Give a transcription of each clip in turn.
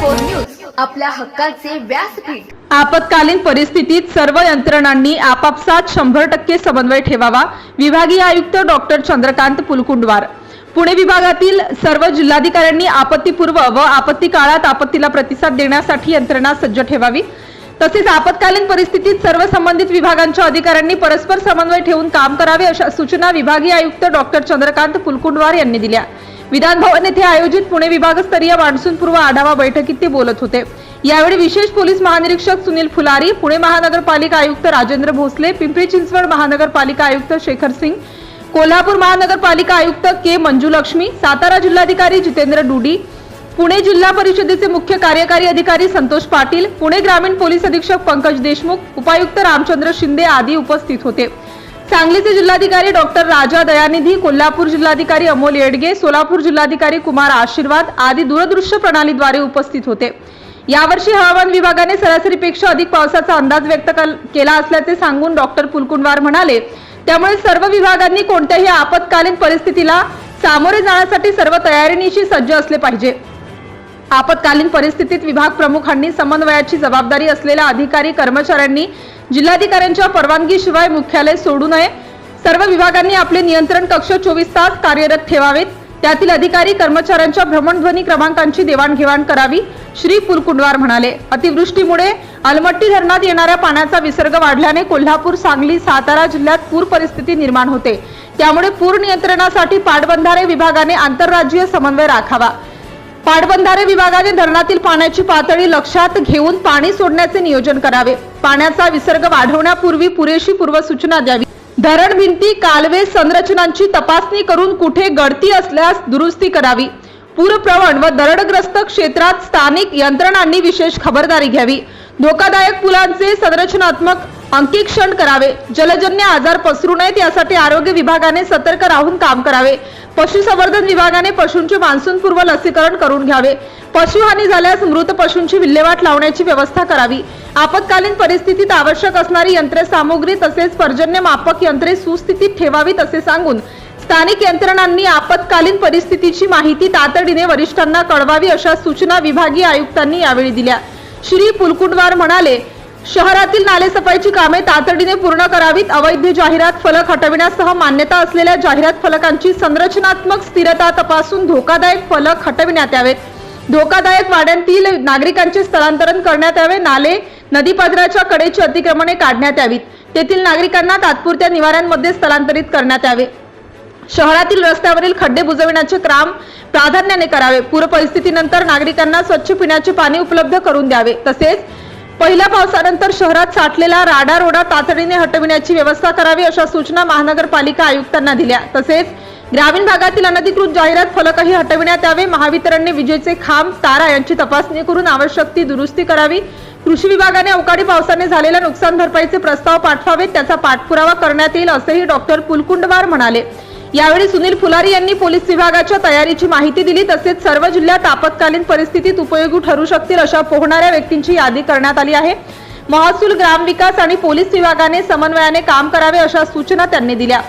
Four news आपल्या हक्काचे व्यासपीठ. आपत्कालीन परिस्थितीत सर्व यंत्रणांनी आपापसात शंभर टक्के समन्वय ठेवावा विभागीय आयुक्त डॉक्टर चंद्रकांत पुलकुंडवार. पुणे विभागातील सर्व जिल्हाधिकाऱ्यांनी आपत्तीपूर्व व आपत्ती काळात आपत्तीला प्रतिसाद देण्यासाठी यंत्रणा सज्ज ठेवावी. तसेच आपत्कालीन परिस्थितीत सर्व संबंधित विभागांच्या अधिकाऱ्यांनी परस्पर समन्वय ठेवून काम करावे अशा सूचना विभागीय आयुक्त डॉक्टर चंद्रकांत पुलकुंडवार यांनी दिल्या. विधान भवन येथे आयोजित पुणे विभागस्तरीय मान्सूनपूर्व आढावा बैठकीत ते बोलत होते. यावेळी विशेष पोलीस महानिरीक्षक सुनील फुलारी पुणे महानगरपालिका आयुक्त राजेंद्र भोसले पिंपरी चिंचवड महानगरपालिका आयुक्त शेखर सिंग कोल्हापूर महानगरपालिका आयुक्त के मंजुलक्ष्मी सातारा जिल्हाधिकारी जितेंद्र डुडी पुणे जिल्हा परिषदेचे मुख्य कार्यकारी अधिकारी संतोष पाटील पुणे ग्रामीण पोलीस अधीक्षक पंकज देशमुख उपायुक्त रामचंद्र शिंदे आदी उपस्थित होते. सांगलीचे जिल्हाधिकारी डॉक्टर राजा दयानिधी कोल्हापूर जिल्हाधिकारी अमोल येडगे सोलापूर जिल्हाधिकारी कुमार आशीर्वाद आदी दूरदृश्य प्रणालीद्वारे उपस्थित होते. यावर्षी हवामान विभागाने सरासरीपेक्षा अधिक पावसाचा अंदाज व्यक्त केला असल्याचे सांगून डॉक्टर पुलकुंडवार म्हणाले त्यामुळे सर्व विभागांनी कोणत्याही आपत्कालीन परिस्थितीला सामोरे जाण्यासाठी सर्व तयारीनिशी सज्ज असले पाहिजे. आपत्कालीन परिस्थितीत विभाग प्रमुखांनी समन्वयाची जबाबदारी असलेल्या अधिकारी कर्मचाऱ्यांनी जिल्हाधिकाऱ्यांच्या परवानगीशिवाय मुख्यालय सोडू नये. सर्व विभागांनी आपले नियंत्रण कक्ष चोवीस तास कार्यरत ठेवावेत. त्यातील अधिकारी कर्मचाऱ्यांच्या भ्रमणध्वनी क्रमांकांची देवाणघेवाण करावी श्री पुलकुंडवार म्हणाले. अतिवृष्टीमुळे अलमट्टी धरणात येणाऱ्या पाण्याचा विसर्ग वाढल्याने कोल्हापूर सांगली सातारा जिल्ह्यात पूर परिस्थिती निर्माण होते. त्यामुळे पूर नियंत्रणासाठी पाटबंधारे विभागाने आंतरराज्यीय समन्वय राखावा. पाटबंधारे विभागाने धरणातील पाण्याची पातळी लक्षात घेऊन पाणी सोडण्याचे नियोजन करावे. पाण्याचा विसर्ग वाढवण्यापूर्वी पुरेशी पूर्वसूचना द्यावी. धरण भिंती कालवे संरचनांची तपासणी करून कुठे गळती असल्यास दुरुस्ती करावी. पूरप्रवण व दरडग्रस्त क्षेत्रात स्थानिक यंत्रणांनी विशेष खबरदारी घ्यावी. धोकादायक पुलांचे संरचनात्मक अंकीक्षण करावे. जलजन्य आजार पसरू नयेत यासाठी आरोग्य विभागाने सतर्क राहून काम करावे. पशुसंवर्धन विभागाने पशूंचे मान्सूनपूर्व लसीकरण करून घ्यावे. पशुहानी झाल्यास मृत पशूंची विल्हेवाट लावण्याची व्यवस्था करावी. आपत्कालीन परिस्थितीत आवश्यक असणारी यंत्रसामुग्री तसेच पर्जन्यमापक यंत्रे सुस्थितीत ठेवावीत असे सांगून स्थानिक यंत्रणांनी आपत्कालीन परिस्थितीची माहिती तातडीने वरिष्ठांना कळवावी अशा सूचना विभागीय आयुक्तांनी यावेळी दिल्या. श्री पुलकुंडवार म्हणाले शहरातील नालेसफाईची कामे तातडीने पूर्ण करावीत. अवैध जाहिरात फलक हटविण्यासह मान्यता असलेल्या जाहिरात फलकांची संरचनात्मक स्थिरता तपासून धोकादायक फलक हटविण्यात यावेत. धोकादायक वाड्यांतील नागरिकांचे स्थलांतरण करण्यात यावे. नाले नदीपात्राच्या कडेची अतिक्रमणे काढण्यात यावीत. तेथील नागरिकांना तात्पुरत्या निवाऱ्यांमध्ये स्थलांतरित करण्यात यावे. शहरातील रस्त्यावरील खड्डे बुजविण्याचे काम प्राधान्याने करावे. पूर परिस्थितीनंतर नागरिकांना स्वच्छ पिण्याचे पाणी उपलब्ध करून द्यावे. तसेच पहिल्या पावसानंतर शहरात साठलेला राडा रोडा तातडीने हटविण्याची व्यवस्था करावी अशा सूचना महानगरपालिका आयुक्तांना दिल्या. तसेच ग्रामीण भागातील अनधिकृत जाहिरात फलकही हटविण्यात यावे. महावितरणने विजेचे खांब तारा यांची तपासणी करून आवश्यक ती दुरुस्ती करावी. कृषी विभागाने अवकाळी पावसाने झालेल्या नुकसान भरपाईचे प्रस्ताव पाठवावेत त्याचा पाठपुरावा करण्यात येईल असंही डॉक्टर पुलकुंडवार म्हणाले. यावेळी सुनील फुलारी यांनी पोलीस विभागाच्या तयारीची माहिती दिली तसेच सर्व जिल्ह्यात आपत्कालीन परिस्थितीत उपयोगी ठरू शकतील अशा पोहणाऱ्या व्यक्तींची यादी करण्यात आली आहे. महसूल ग्रामविकास आणि पोलीस विभागाने समन्वयाने काम करावे अशा सूचना त्यांनी दिल्या.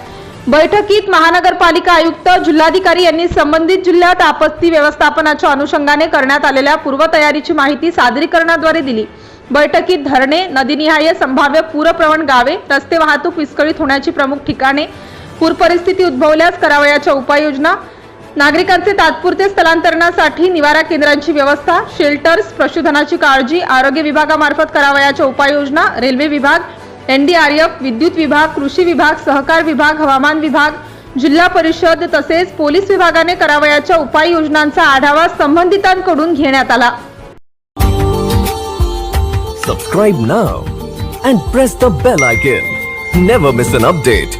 बैठकीत महानगरपालिका आयुक्त जिल्हाधिकारी यांनी संबंधित जिल्ह्यात आपत्ती व्यवस्थापनाच्या अनुषंगाने करण्यात आलेल्या पूर्वतयारीची माहिती सादरीकरणाद्वारे दिली. बैठकीत धरणे नदीनिहाय संभाव्य पूरप्रवण गावे रस्ते वाहतूक विस्कळीत होण्याची प्रमुख ठिकाणे पूरपरिस्थिती उद्भवल्यास करावयाच्या उपाययोजना नागरिकांचे तात्पुरते स्थलांतरणासाठी निवारा केंद्रांची व्यवस्था शेल्टर्स पशुधनाची काळजी आरोग्य विभागामार्फत करावयाच्या उपाययोजना रेल्वे विभाग एनडीआरएफ विद्युत विभाग कृषी विभाग सहकार विभाग हवामान विभाग जिल्हा परिषद तसेच पोलीस विभागाने करावयाच्या उपाययोजनांचा आढावा संबंधितांकडून घेण्यात आला. Subscribe now and press the bell icon never miss an update